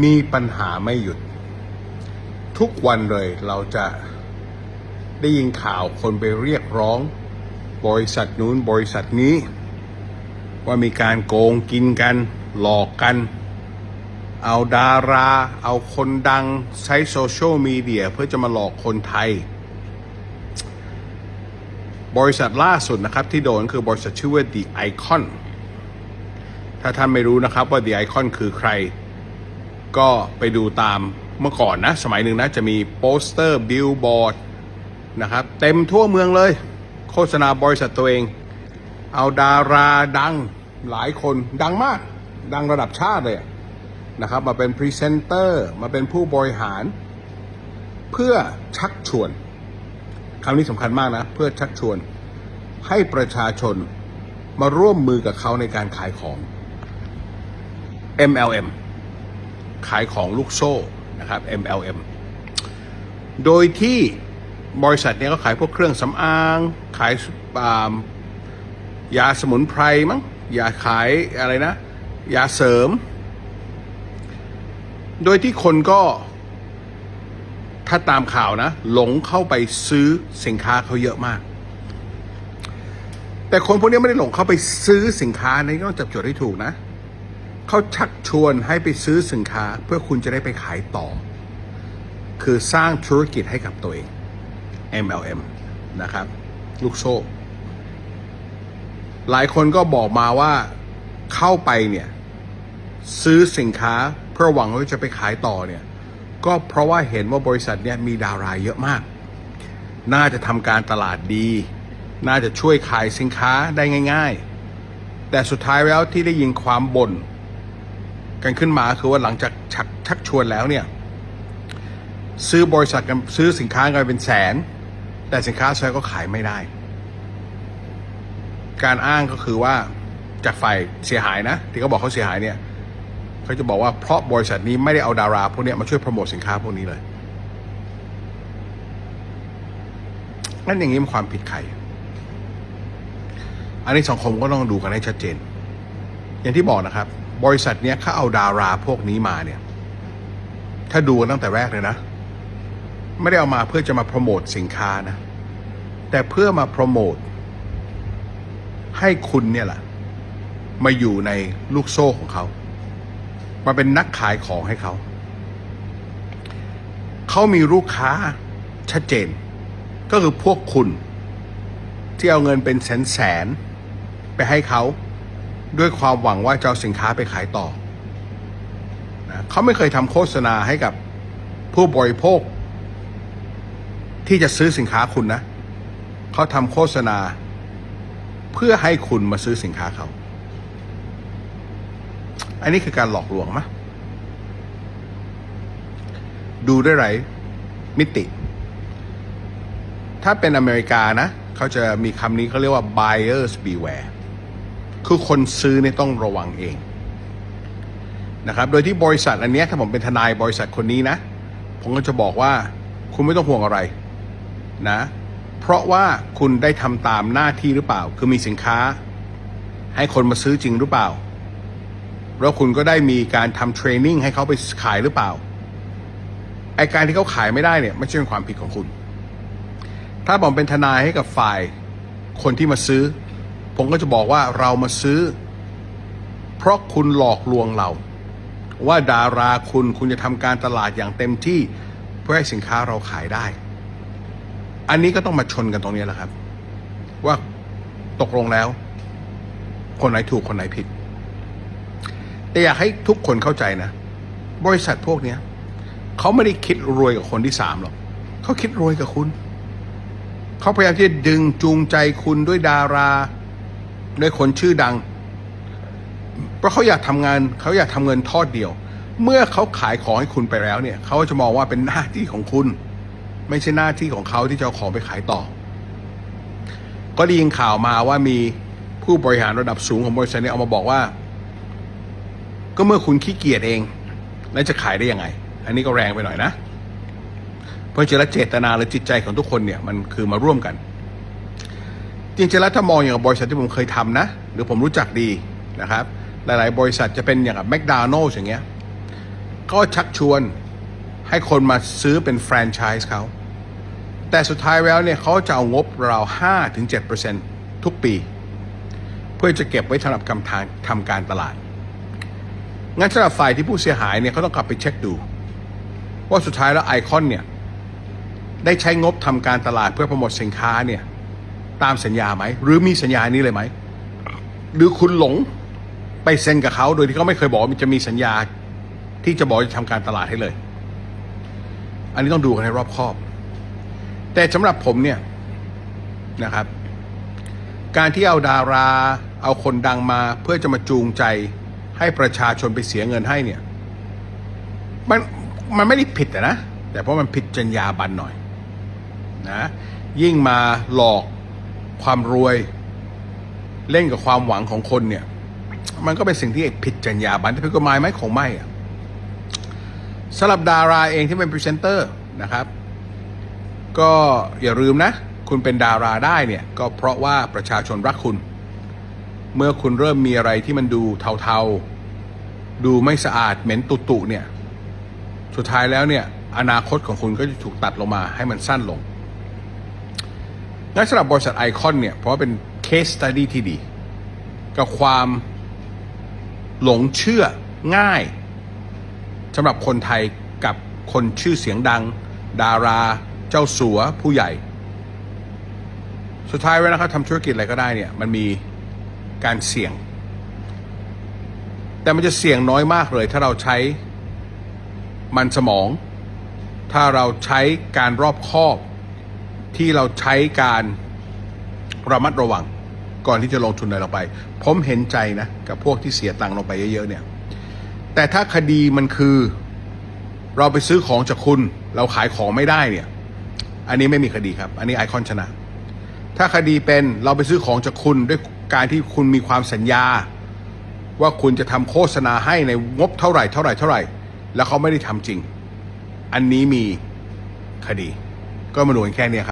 มีปัญหาไม่หยุด ทุกวันเลยเราจะได้ยินข่าวคนไปเรียกร้อง บริษัทนู้นบริษัทนี้ ว่ามีการโกงกินกัน หลอกกัน เอาดารา เอาคนดังใช้โซเชียลมีเดียเพื่อจะมาหลอกคนไทย บริษัทล่าสุดนะครับที่โดนคือบริษัทชื่อว่า The Icon ถ้าท่านไม่รู้นะครับว่า The Icon คือใคร ก็ไปดูตามเมื่อก่อนนะ สมัยหนึ่งนะ จะมีโปสเตอร์บิลบอร์ดนะครับ เต็มทั่วเมืองเลย โฆษณาบริษัทตัวเอง เอาดาราดังหลายคนดังมาก ดังระดับชาติเลยนะครับ มาเป็นพรีเซนเตอร์มาเป็นผู้บริหาร เพื่อชักชวนคำนี้สำคัญมากนะ เพื่อชักชวนให้ประชาชนมาร่วมมือกับเขาในการขายของ MLM ขายของลูกโซ่นะครับ MLM โดยที่บริษัทเนี้ก็ขายพวกเครื่องสำอาง ขายายาสมุนไพรมั้งยาขายอะไรนะ ยาเสริม โดยที่คนก็ ถ้าตามข่าวนะ หลงเข้าไปซื้อสินค้าเขาเยอะมาก แต่คนพวกนี้ไม่ได้หลงเข้าไปซื้อสินค้านะต้องจับจุดให้ถูกนะ เขาชักชวนให้ไปซื้อสินค้าเพื่อคุณจะได้ไปขายต่อ คือสร้างธุรกิจให้กับตัวเอง MLM นะครับ ลูกโซ่ หลายคนก็บอกมาว่าเข้าไปเนี่ย ซื้อสินค้าเพื่อหวังว่าจะไปขายต่อเนี่ย ก็เพราะว่าเห็นว่าบริษัทเนี่ยมีดาราเยอะมาก น่าจะทำการตลาดดี น่าจะช่วยขายสินค้าได้ง่าย ๆ แต่สุดท้ายแล้วที่ได้ยินความบ่น กันขึ้นมาคือว่าหลังจากชักชักชวนแล้วเนี่ยซื้อบริษัทกันซื้อสินค้ากันเป็นแสน แต่สินค้าใช้ก็ขายไม่ได้ การอ้างก็คือว่าจากฝ่ายเสียหายนะ ที่เขาบอกเขาเสียหายเนี่ยเขาจะบอกว่าเพราะบริษัทนี้ไม่ได้เอาดาราพวกเนี้ยมาช่วยโปรโมทสินค้าพวกนี้เลยงั้นอย่างนี้มันความผิดใคร อันนี้สังคมก็ต้องดูกันให้ชัดเจน อย่างที่บอกนะครับ บริษัทเนี้ยเขาเอาดาราพวกนี้มาเนี่ย ถ้าดูตั้งแต่แรกเลยนะ ไม่ได้เอามาเพื่อจะมาโปรโมทสินค้านะ แต่เพื่อมาโปรโมทให้คุณเนี่ยแหละมาอยู่ในลูกโซ่ของเขา มาเป็นนักขายของให้เขา เขามีลูกค้าชัดเจน ก็คือพวกคุณ ที่เอาเงินเป็นแสนแสนไปให้เขา ด้วยความหวังว่าจะเอาสินค้าไปขายต่อนะเขาไม่เคยทำโฆษณาให้กับผู้บริโภค ที่จะซื้อสินค้าคุณนะ เขาทำโฆษณา เพื่อให้คุณมาซื้อสินค้าเขา อันนี้คือการหลอกลวงมะ ดูได้ไรมิติ ถ้าเป็นอเมริกานะ เขาจะมีคำนี้เขาเรียกว่า buyers beware คือคนซื้อเนี่ยต้องระวังเองนะครับ โดยที่บริษัทอันนี้ถ้าผมเป็นทนายบริษัทคนนี้นะ ผมก็จะบอกว่าคุณไม่ต้องห่วงอะไรนะ เพราะว่าคุณได้ทำตามหน้าที่หรือเปล่า คือมีสินค้า ให้คนมาซื้อจริงหรือเปล่า แล้วคุณก็ได้มีการทำเทรนนิ่งให้เขาไปขายหรือเปล่าไอการที่เขาขายไม่ได้เนี่ยไม่ใช่เป็นความผิดของคุณ ถ้าผมเป็นทนายให้กับฝ่ายคนที่มาซื้อ ผมก็จะบอกว่าเรามาซื้อ เพราะคุณหลอกลวงเรา ว่าดาราคุณคุณจะทำการตลาดอย่างเต็มที่เพื่อให้สินค้าเราขายได้ อันนี้ก็ต้องมาชนกันตรงนี้แหละครับ ว่าตกลงแล้ว คนไหนถูกคนไหนผิด แต่อยากให้ทุกคนเข้าใจนะ บริษัทพวกนี้เขาไม่ได้คิดรวยกับคนที่สามหรอกเขาคิดรวยกับคุณ เขาพยายามที่จะดึงจูงใจคุณด้วยดารา ด้วยคนชื่อดัง เพราะเขาอยากทำงานเขาอยากทำเงินทอดเดียว เมื่อเขาขายของให้คุณไปแล้วเนี่ยเขาจะมองว่าเป็นหน้าที่ของคุณ ไม่ใช่หน้าที่ของเขาที่จะเอาของไปขายต่อ ก็ได้ยินข่าวมาว่ามีผู้บริหารระดับสูงของบริษัทเนี้เอามาบอกว่า ก็เมื่อคุณขี้เกียจเอง แล้วจะขายได้ยังไง อันนี้ก็แรงไปหน่อยนะ เพราะจริงๆแล้วเจตนาหรือจิตใจของทุกคนเนี่ยมันคือมาร่วมกัน ริงๆแล้วถ้ามองอย่างบริษัทที่ผมเคยทำนะ หรือผมรู้จักดีนะครับ หลายๆ บริษัทจะเป็นอย่างกับแมคโดนัลล์อย่างเงี้ยก็ชักชวนให้คนมาซื้อเป็นแฟรนไชส์เขาแต่สุดท้ายแล้วเนี่ยเขาจะเอางบราว5-7%ทุกปี เพื่อจะเก็บไว้สำหรับกำทางทำการตลาด งั้นสำหรับฝ่ายที่ผู้เสียหายเนี่ยเขาต้องกลับไปเช็คดู ว่าสุดท้ายแล้วไอคอนเนี่ยได้ใช้งบทำการตลาดเพื่อโปรโมทสินค้าเนี่ย ตามสัญญาไหม หรือมีสัญญานี้เลยไหม หรือคุณหลงไปเซ็นกับเขาโดยที่เขาไม่เคยบอกมันจะมีสัญญาที่จะบอกจะทำการตลาดให้เลย อันนี้ต้องดูกันให้รอบคอบ แต่สำหรับผมเนี่ยนะครับ การที่เอาดารา เอาคนดังมาเพื่อจะมาจูงใจให้ประชาชนไปเสียเงินให้เนี่ย มันมันไม่ได้ผิดนะ แต่เพราะมันผิดจรรยาบรรณหน่อยนะยิ่งมาหลอก ความรวย เล่นกับความหวังของคนเนี่ย มันก็เป็นสิ่งที่ผิดจรรยาบรรณผิดกฎหมายไหมคงไม่ะสำหรับดาราเองที่เป็นพรีเซนเตอร์นะครับ ก็อย่าลืมนะ คุณเป็นดาราได้เนี่ย ก็เพราะว่าประชาชนรักคุณ เมื่อคุณเริ่มมีอะไรที่มันดูเทาๆ ดูไม่สะอาดเหม็นตุตุๆเนี่ย สุดท้ายแล้วเนี่ย อนาคตของคุณก็จะถูกตัดลงมาให้มันสั้นลง งั้นสำหรับบริษัทไอคอนเนี่ยเพราะเป็นเคสตัดดี้ที่ดี กับความหลงเชื่อง่ายสำหรับคนไทยกับคนชื่อเสียงดัง ดารา เจ้าสัวผู้ใหญ่ สุดท้ายเวลาเขาทำธุรกิจอะไรก็ได้เนี่ยมันมีการเสี่ยง แต่มันจะเสี่ยงน้อยมากเลย ถ้าเราใช้มันสมอง ถ้าเราใช้การรอบคอบ ที่เราใช้การระมัดระวังก่อนที่จะลงทุนอะไรลงไป ผมเห็นใจนะ กับพวกที่เสียตังค์ลงไปเยอะๆเนี่ย แต่ถ้าคดีมันคือ เราไปซื้อของจากคุณ เราขายของไม่ได้เนี่ย อันนี้ไม่มีคดีครับ อันนี้ไอคอนชนะ ถ้าคดีเป็นเราไปซื้อของจากคุณด้วยการที่คุณมีความสัญญา ว่าคุณจะทำโฆษณาให้ในงบเท่าไหร่เท่าไหร่เท่าไหร่ แล้วเขาไม่ได้ทำจริง อันนี้มีคดี ก็มาดูกันแค่นี้ครับ